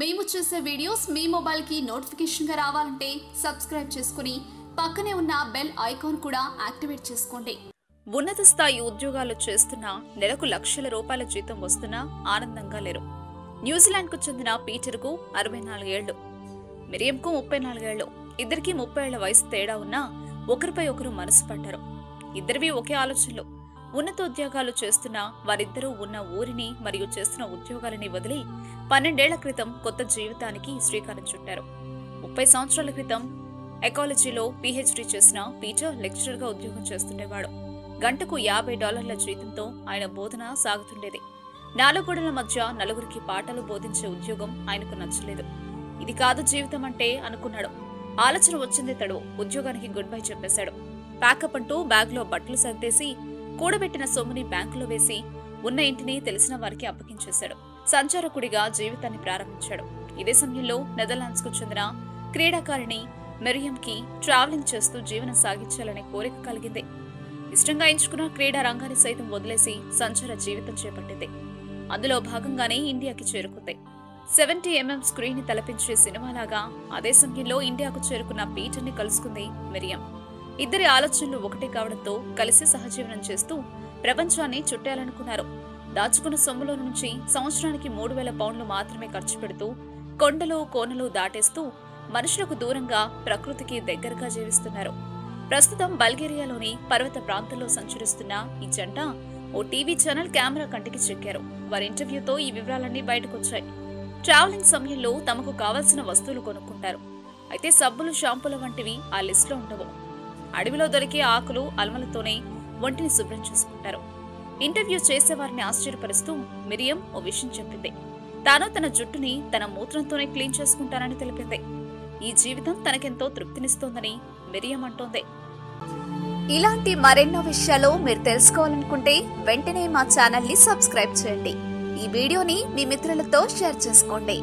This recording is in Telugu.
మేము చేసే వీడియోస్ మీ మొబైల్కి నోటిఫికేషన్గా రావాలంటే సబ్స్క్రైబ్ చేసుకుని పక్కనే ఉన్న బెల్ ఐకాన్ కూడా యాక్టివేట్ చేసుకోండి. ఉన్నత స్థాయి ఉద్యోగాలు చేస్తున్నా నెలకు లక్షల రూపాయల జీతం వస్తున్నా ఆనందంగా లేరు. న్యూజిలాండ్కు చెందిన పీటర్కు అరవై నాలుగేళ్ళు మిరియంకు ముప్పై నాలుగేళ్ళు ఇద్దరికీ ముప్పై ఏళ్ళ వయసు తేడా ఉన్నా ఒకరిపై ఒకరు మనసు పడ్డారు ఇద్దరివి ఒకే ఆలోచనలు ఉన్నత ఉద్యోగాలు చేస్తున్న వారిద్దరూ ఉన్న ఊరిని మరియు చేస్తున్న ఉద్యోగాలని వదిలి పన్నెండేళ్ళ క్రితం కొత్త జీవితానికి శ్రీకారం చుట్టారు. ముప్పై సంవత్సరాల క్రితం ఎకాలజీలో పీహెచ్డీ చేసిన పీటర్ లెక్చరర్గా ఉద్యోగం చేస్తుండేవాడు. గంటకు యాభై డాలర్ల జీతంతో ఆయన బోధన సాగుతుండేది. నాలుగు గోడల మధ్య నలుగురికి పాఠాలు బోధించే ఉద్యోగం ఆయనకు నచ్చలేదు. ఇది కాదు జీవితం అంటే అనుకున్నాడు. ఆలోచన వచ్చింది తడు ఉద్యోగానికి గుడ్ బై చెప్పేశాడు. ప్యాకప్ అంటూ బ్యాగ్లో బట్టలు సర్దేసి కూడబెట్టిన సొమ్ముని బ్యాంకులో వేసి ఉన్న ఇంటిని తెలిసిన వారికి అప్పగించేశాడు. సంచారకుడిగా జీవితాన్ని ప్రారంభించాడు. ఇదే సమయంలో నెదర్లాండ్స్కు చెందిన క్రీడాకారిణి మెరియంకి ట్రావెలింగ్ చేస్తూ జీవనం సాగించాలనే కోరిక కలిగింది. ఇష్టంగా ఎంచుకున్న క్రీడా రంగాన్ని సైతం వదిలేసి సంచార జీవితం చేపట్టింది. అందులో భాగంగానే ఇండియాకి చేరుకుంది. సెవెంటీ ఎంఎం స్క్రీన్ని తలపించే సినిమాలాగా అదే సమయంలో ఇండియాకు చేరుకున్న పీటర్ని కలుసుకుంది మెరియం. ఇద్దరి ఆలోచనలు ఒకటే కావడంతో కలిసి సహజీవనం చేస్తూ ప్రపంచాన్ని చుట్టాలనుకున్నారు దాచుకున్న సొమ్ములో నుంచి సంవత్సరానికి మూడు వేల పౌండ్లు మాత్రమే ఖర్చు పెడుతూ కొండలు కోనలు దాటేస్తూ మనుషులకు దూరంగా ప్రకృతికి దగ్గరగా జీవిస్తున్నారు. ప్రస్తుతం బల్గేరియాలోని పర్వత ప్రాంతంలో సంచరిస్తున్న ఈ జంట ఓ టీవీ ఛానల్ కెమెరా కంటికి చెక్కారు. వారి ఇంటర్వ్యూతో ఈ వివరాలన్నీ బయటకొచ్చాయి. ట్రావెలింగ్ సమయంలో తమకు కావాల్సిన వస్తువులు కొనుక్కుంటారు. అయితే సబ్బులు షాంపూల వంటివి ఆ లిస్టులో ఉండవు. అడవిలో దొరికే ఆకులు అలమలతోనే ఒంటిని శుభ్రం చేసుకుంటారు. ఇంటర్వ్యూ చేసేవారిని ఆశ్చర్యపరుస్తూ మిరియం ఓ విషయం చెప్పింది. తాను తన జుట్టుని తన మూత్రంతోనే క్లీన్ చేసుకుంటానని తెలిపింది. ఈ జీవితం తనకెంతో తృప్తినిస్తోందని మిరియం అంటోంది. ఇలాంటి మరెన్నో విషయాలు మీరు తెలుసుకోవాలనుకుంటే వెంటనే మా ఛానల్ని సబ్స్క్రైబ్ చేయండి. ఈ వీడియోని మీ మిత్రులతో షేర్ చేసుకోండి.